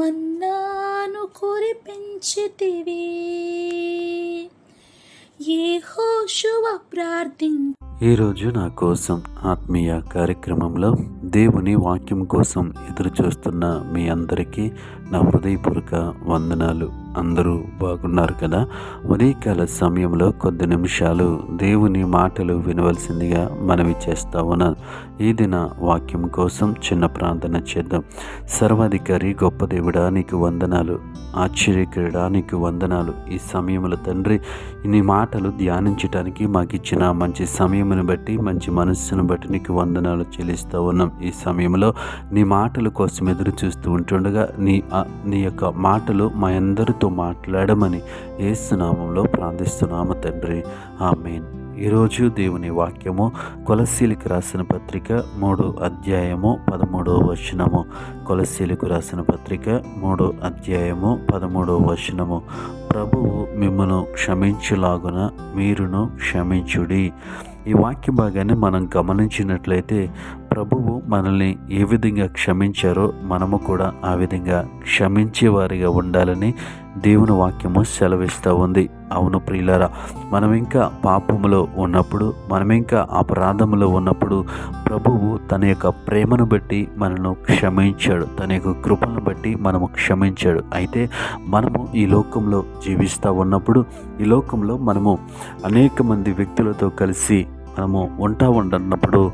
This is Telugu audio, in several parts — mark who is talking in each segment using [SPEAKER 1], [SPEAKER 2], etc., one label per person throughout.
[SPEAKER 1] మన్నాను కురిపించితివి. ఏ హోషువ ప్రార్థిం
[SPEAKER 2] ఈరోజు నా కోసం ఆత్మీయ కార్యక్రమంలో దేవుని వాక్యం కోసం ఎదురు చూస్తున్న మీ అందరికీ నా హృదయపూర్వక వందనాలు. అందరూ బాగున్నారు కదా? ఉదయకాల సమయంలో కొద్ది నిమిషాలు దేవుని మాటలు వినవలసిందిగా మనవి చేస్తా ఉన్నాను. ఈ దిన వాక్యం కోసం చిన్న ప్రార్థన చేద్దాం. సర్వాధికారి గొప్ప దేవుడా నీకు వందనాలు. ఆశ్చర్యకరుడా నీకు వందనాలు. ఈ సమయంలో తండ్రి నీ మాటలు ధ్యానించడానికి మాకు ఇచ్చిన మంచి సమయమును బట్టి మంచి మనస్సును బట్టి నీకు వందనాలు చెల్లిస్తూ ఉన్నాం. ఈ సమయంలో నీ మాటల కోసం ఎదురు చూస్తూ ఉంటుండగా నీ నీ యొక్క మాటలు మా అందరితో మాట్లాడమని ఏసునామంలో ప్రార్థిస్తున్నాము తండ్రి. ఆమెన్. ఈరోజు దేవుని వాక్యము కొలశీలికి రాసిన పత్రిక మూడు అధ్యాయము పదమూడవ వచనము. కొలసీలకు రాసిన పత్రిక మూడు అధ్యాయము పదమూడవ వచనము. ప్రభువు మిమ్మను క్షమించులాగున మీరును క్షమించుడి. ఈ వాక్య భాగాన్ని మనం గమనించినట్లయితే ప్రభువు మనల్ని ఏ విధంగా క్షమించారో మనము కూడా ఆ విధంగా క్షమించేవారిగా ఉండాలని దేవుని వాక్యము సెలవిస్తూ ఉంది. అవును ప్రియులారా మనం ఇంకా పాపములో ఉన్నప్పుడు మనం ఇంకా అపరాధములో ఉన్నప్పుడు ప్రభువు తన యొక్క ప్రేమను బట్టి మనను క్షమించాడు. తన యొక్క కృపను బట్టి మనము క్షమించాడు. అయితే మనము ఈ లోకంలో జీవిస్తూ ఉన్నప్పుడు ఈ లోకంలో మనము అనేక మంది వ్యక్తులతో కలిసి మనము ఉంటా ఉండన్నప్పుడు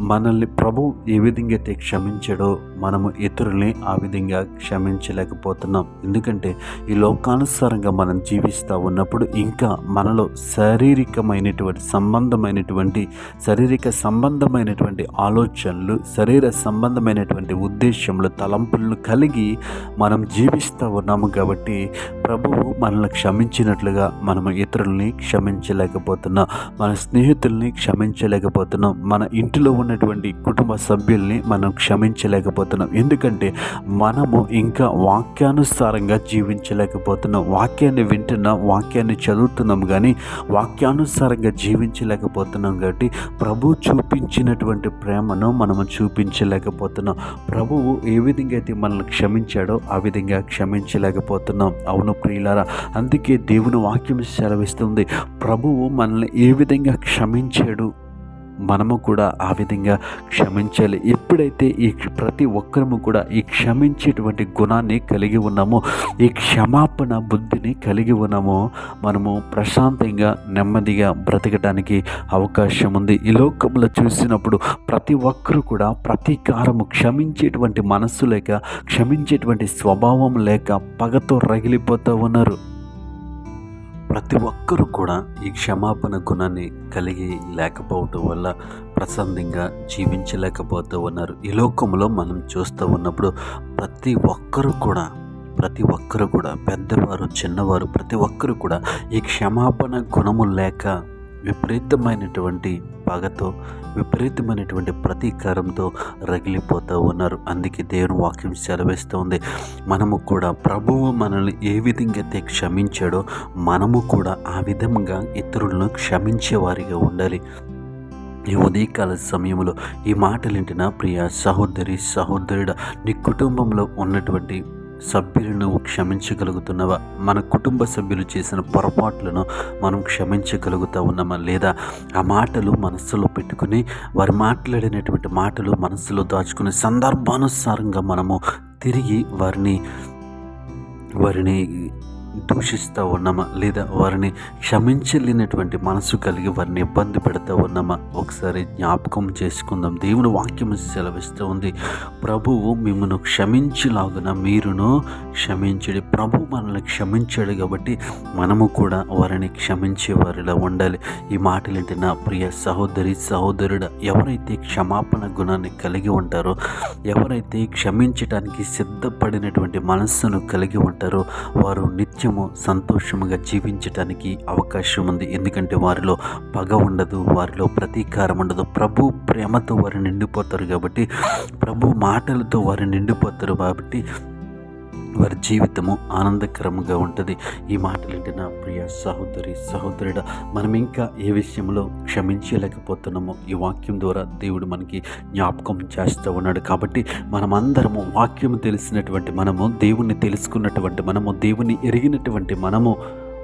[SPEAKER 2] మనల్ని ప్రభు ఏ విధంగా అయితే క్షమించాడో మనము ఇతరుల్ని ఆ విధంగా క్షమించలేకపోతున్నాం. ఎందుకంటే ఈ లోకానుసారంగా మనం జీవిస్తూ ఉన్నప్పుడు ఇంకా మనలో శారీరకమైనటువంటి సంబంధమైనటువంటి శారీరక సంబంధమైనటువంటి ఆలోచనలు శరీర సంబంధమైనటువంటి ఉద్దేశములు తలంపులను కలిగి మనం జీవిస్తూ ఉన్నాము కాబట్టి ప్రభువు మనల్ని క్షమించినట్లుగా మనము ఇతరుల్ని క్షమించలేకపోతున్నాం మన స్నేహితుల్ని క్షమించలేకపోతున్నాం మన ఇంటిలో ఉన్నటువంటి కుటుంబ సభ్యుల్ని మనం క్షమించలేకపోతున్నాం. ఎందుకంటే మనము ఇంకా వాక్యానుసారంగా జీవించలేకపోతున్నాం. వాక్యాన్ని వింటున్నాం వాక్యాన్ని చదువుతున్నాం కానీ వాక్యానుసారంగా జీవించలేకపోతున్నాం కాబట్టి ప్రభు చూపించినటువంటి ప్రేమను మనము చూపించలేకపోతున్నాం. ప్రభువు ఏ విధంగా అయితే మనల్ని క్షమించాడో ఆ విధంగా క్షమించలేకపోతున్నాం. అవును ప్రియులారా అందుకే దేవుని వాక్యం సెలవిస్తుంది. ప్రభువు మనల్ని ఏ విధంగా క్షమించాడు? మనము కూడా ఆ విధంగా క్షమించాలి. ఎప్పుడైతే ఈ ప్రతి ఒక్కరము కూడా ఈ క్షమించేటువంటి గుణాన్ని కలిగి ఉన్నామో ఈ క్షమాపణ బుద్ధిని కలిగి ఉన్నామో మనము ప్రశాంతంగా నెమ్మదిగా బ్రతకడానికి అవకాశం ఉంది. ఈ లోకంలో చూసినప్పుడు ప్రతి ఒక్కరు కూడా ప్రతీకారము క్షమించేటువంటి మనస్సు లేక క్షమించేటువంటి స్వభావం లేక పగతో రగిలిపోతూ ఉన్నారు. ప్రతి ఒక్కరూ కూడా ఈ క్షమాపణ గుణాన్ని కలిగి లేకపోవటం వల్ల ప్రశాంతంగా జీవించలేకపోతూ ఉన్నారు. ఈ లోకంలో మనం చూస్తూ ఉన్నప్పుడు ప్రతి ఒక్కరూ కూడా ప్రతి ఒక్కరు కూడా పెద్దవారు చిన్నవారు ప్రతి ఒక్కరు కూడా ఈ క్షమాపణ గుణము లేక విపరీతమైనటువంటి పగతో విపరీతమైనటువంటి ప్రతీకారంతో రగిలిపోతూ ఉన్నారు. అందుకే దేవుని వాక్యం సెలవిస్తుంది. మనము కూడా ప్రభువు మనల్ని ఏ విధంగా అయితే క్షమించాడో మనము కూడా ఆ విధంగా ఇతరులను క్షమించేవారిగా ఉండాలి. ఈ ఉదయకాల సమయంలో ఈ మాటలింటిన ప్రియ సహోదరి సహోదరుడ నీ కుటుంబంలో ఉన్నటువంటి సభ్యులను నువ్వు క్షమించగలుగుతున్నావా? మన కుటుంబ సభ్యులు చేసిన పొరపాట్లను మనం క్షమించగలుగుతా ఉన్నామా? లేదా ఆ మాటలు మనస్సులో పెట్టుకుని వారు మాట్లాడినటువంటి మాటలు మనస్సులో దాచుకునే సందర్భానుసారంగా మనము తిరిగి వారిని వారిని దూషిస్తూ ఉన్నామా? లేదా వారిని క్షమించలేనటువంటి మనసు కలిగి వారిని ఇబ్బంది పెడతా ఉన్నామా? ఒకసారి జ్ఞాపకం చేసుకుందాం. దేవుని వాక్యం సెలవిస్తూ ఉంది. ప్రభువు మిమ్మల్ని క్షమించలాగున మీరును క్షమించడి. ప్రభు మనల్ని క్షమించాడు కాబట్టి మనము కూడా వారిని క్షమించే వారిలా ఉండాలి. ఈ మాటలేంటి నా ప్రియ సహోదరి సహోదరుడు ఎవరైతే క్షమాపణ గుణాన్ని కలిగి ఉంటారో ఎవరైతే క్షమించటానికి సిద్ధపడినటువంటి మనస్సును కలిగి ఉంటారో వారు నిత్య నిత్యము సంతోషముగా జీవించటానికి అవకాశం ఉంది ఎందుకంటే వారిలో పగ ఉండదు వారిలో ప్రతీకారం ఉండదు. ప్రభు ప్రేమతో వారు నిండిపోతారు కాబట్టి ప్రభు మాటలతో వారు నిండిపోతారు కాబట్టి వారి జీవితము ఆనందకరంగా ఉంటుంది. ఈ మాటలు నా ప్రియ సహోదరి సహోదరుడ మనం ఇంకా ఏ విషయంలో క్షమించలేకపోతున్నామో ఈ వాక్యం ద్వారా దేవుడు మనకి జ్ఞాపకం చేస్తూ ఉన్నాడు. కాబట్టి మనమందరము వాక్యం తెలిసినటువంటి మనము దేవుణ్ణి తెలుసుకున్నటువంటి మనము దేవుని ఎరిగినటువంటి మనము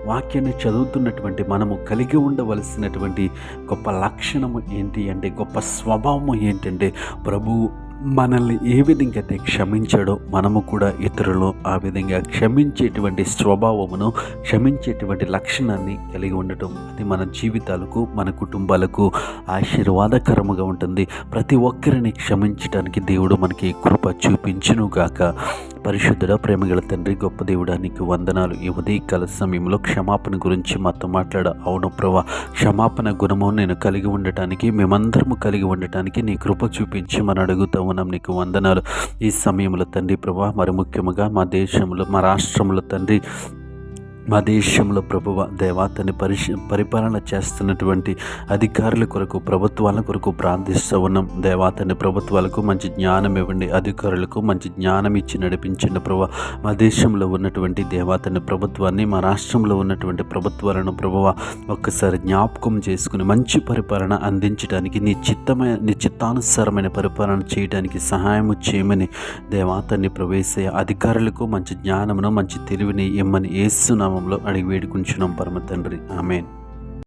[SPEAKER 2] వాక్యాన్ని చదువుతున్నటువంటి మనము కలిగి ఉండవలసినటువంటి గొప్ప లక్షణము ఏంటి అంటే గొప్ప స్వభావము ఏంటంటే ప్రభు మనల్ని ఏ విధంగా అయితే క్షమించాడో మనము కూడా ఇతరులు ఆ విధంగా క్షమించేటువంటి స్వభావమును క్షమించేటువంటి లక్షణాన్ని కలిగి ఉండటం అది మన జీవితాలకు మన కుటుంబాలకు ఆశీర్వాదకరముగా ఉంటుంది. ప్రతి ఒక్కరిని క్షమించడానికి దేవుడు మనకి కృప చూపించునుగాక. పరిశుద్ధుడ ప్రేమగల తండ్రి గొప్ప దేవుడానికి వందనాలు. ఈ ఉదయకాల సమయంలో క్షమాపణ గురించి మాతో మాట్లాడ. అవును ప్రభా క్షమాపణ గుణము నేను కలిగి ఉండటానికి మేమందరము కలిగి ఉండటానికి నీ కృప చూపించి మనం అడుగుతూ ఉన్నాం. నీకు వందనాలు. ఈ సమయంలో తండ్రి ప్రభా మరి ముఖ్యముగా మా దేశంలో మా రాష్ట్రంలో తండ్రి మా దేశంలో ప్రభువ దేవాతని పరిశ పరిపాలన చేస్తున్నటువంటి అధికారుల కొరకు ప్రభుత్వాల కొరకు ప్రార్థిస్తూ ఉన్నాం. దేవాతని ప్రభుత్వాలకు మంచి జ్ఞానం ఇవ్వండి. అధికారులకు మంచి జ్ఞానం ఇచ్చి నడిపించండి ప్రభు మా దేశంలో ఉన్నటువంటి దేవాతని ప్రభుత్వాన్ని మా రాష్ట్రంలో ఉన్నటువంటి ప్రభుత్వాలను ప్రభువ ఒక్కసారి జ్ఞాపకం చేసుకుని మంచి పరిపాలన అందించడానికి నీ చిత్తమైన నీ చిత్తానుసారమైన పరిపాలన చేయడానికి సహాయం చేయమని దేవాతని ప్రవేశ అధికారులకు మంచి జ్ఞానమును మంచి తెలివిని ఇమ్మని నామంలో అడిగి వేడుకుంటున్నాం పరమ తండ్రి ఆమెన్.